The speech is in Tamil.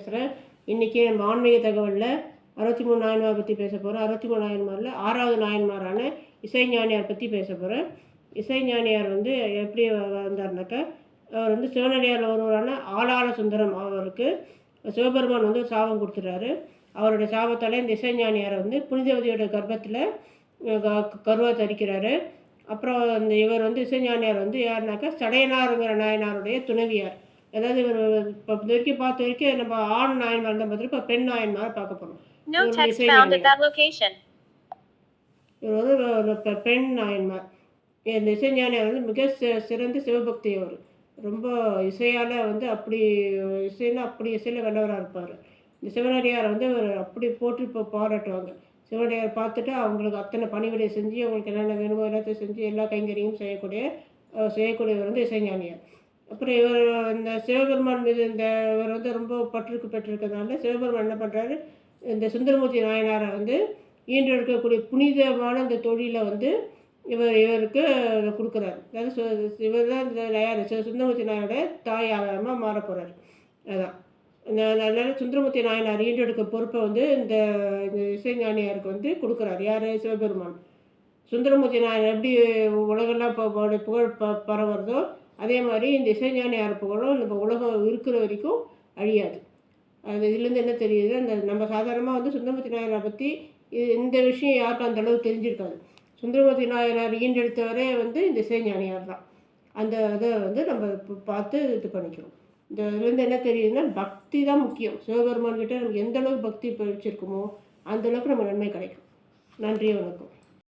பேசுகிறேன் இன்றைக்கி நம்ம ஆன்மீக தகவலில் அறுபத்தி மூணு நாயன்மார் பற்றி பேச போகிறோம் அறுபத்தி மூணு நாயன்மாரில் ஆறாவது நாயன்மாரான இசைஞானியார் பற்றி பேச போகிறேன் இசைஞானியார் வந்து எப்படி வ- வந்தார்னாக்கா அவர் வந்து சிவனடியாரில் ஒருவரான ஆளாள சுந்தரம் அவருக்கு சிவபெருமான் வந்து சாபம் கொடுத்துட்டாரு. அவருடைய சாபத்தால் இந்த இசைஞானியாரை வந்து புனிதவதியோட கர்ப்பத்தில் கருவா தரிக்கிறாரு. அப்புறம் இந்த இவர் வந்து இசைஞானியார் வந்து யாருனாக்கா சடையனாருங்கிற நாயனாருடைய துணைவியார். அதாவது இவர் இப்போ வரைக்கும் பார்த்த வரைக்கும் நம்ம ஆண் நாயன்மார் தான் பார்த்துட்டு இப்போ பெண் நாயன்மார் பார்க்க போகிறோம். இவர் வந்து ஒரு- பெண் நாயன்மார் இந்த இசைஞானியார் வந்து மிக சிறந்த சிவபக்தி அவர். ரொம்ப இசையால் வந்து அப்படி இசையில் அப்படி இசையில் வல்லவராக இருப்பார். இந்த சிவனடியாரை வந்து அவர் அப்படி போட்டு இப்போ பாராட்டுவாங்க. சிவனடியார் பார்த்துட்டு அவங்களுக்கு அத்தனை பணிவிடை செஞ்சு அவங்களுக்கு என்னென்ன வேணுமோ எல்லாத்தையும் செஞ்சு எல்லா கைங்கரியும் செய்யக்கூடிய செய்யக்கூடியவர் வந்து இசைஞானியார் அப்புறம் இவர் இந்த சிவபெருமான் மீது இந்த இவர் வந்து ரொம்ப பற்றுக்கு பெற்றிருக்கிறதுனால சிவபெருமான் என்ன பண்ணுறாரு இந்த சுந்தரமூர்த்தி நாயனாரை வந்து ஈன்றெடுக்கக்கூடிய புனிதமான இந்த தொழிலை வந்து இவர் இவருக்கு கொடுக்குறாரு. அதாவது சு- இவர் தான் இந்த நயார் சுந்தரமூர்த்தி நாயனோட தாய் ஆகாரமாக மாற போகிறார் அதான். அதனால் அதனால சுந்தரமூர்த்தி நாயனார் ஈன்றெடுக்க பொறுப்பை வந்து இந்த இந்த இசைஞானியாருக்கு வந்து கொடுக்குறாரு. யார்? சிவபெருமான். சுந்தரமூர்த்தி நாயன் எப்படி உலகெல்லாம் இப்போ புகழ் ப பரவுறதோ அதே மாதிரி இந்த இசைஞானியார் புகழும் நம்ம உலகம் இருக்கிற வரைக்கும் அழியாது. அது இதுலேருந்து என்ன தெரியுது? அந்த நம்ம சாதாரணமாக வந்து சுந்தரமூர்த்தி நாயனாரை பற்றி இந்த விஷயம் யாருக்கும் அந்த அளவு தெரிஞ்சிருக்காது. சுந்தரமூர்த்தி நாயனார் ஈண்டெடுத்தவரே வந்து இந்த இசைஞானியார் தான். அந்த இதை வந்து நம்ம பார்த்து இது பண்ணிக்கிறோம். இந்த இதுலேருந்து என்ன தெரியுதுன்னா பக்தி தான் முக்கியம். சிவபெருமான்கிட்ட நமக்கு எந்த அளவுக்கு பக்தி வச்சுருக்குமோ அந்தளவுக்கு நம்ம நன்மை கிடைக்கும். நன்றி வணக்கம்.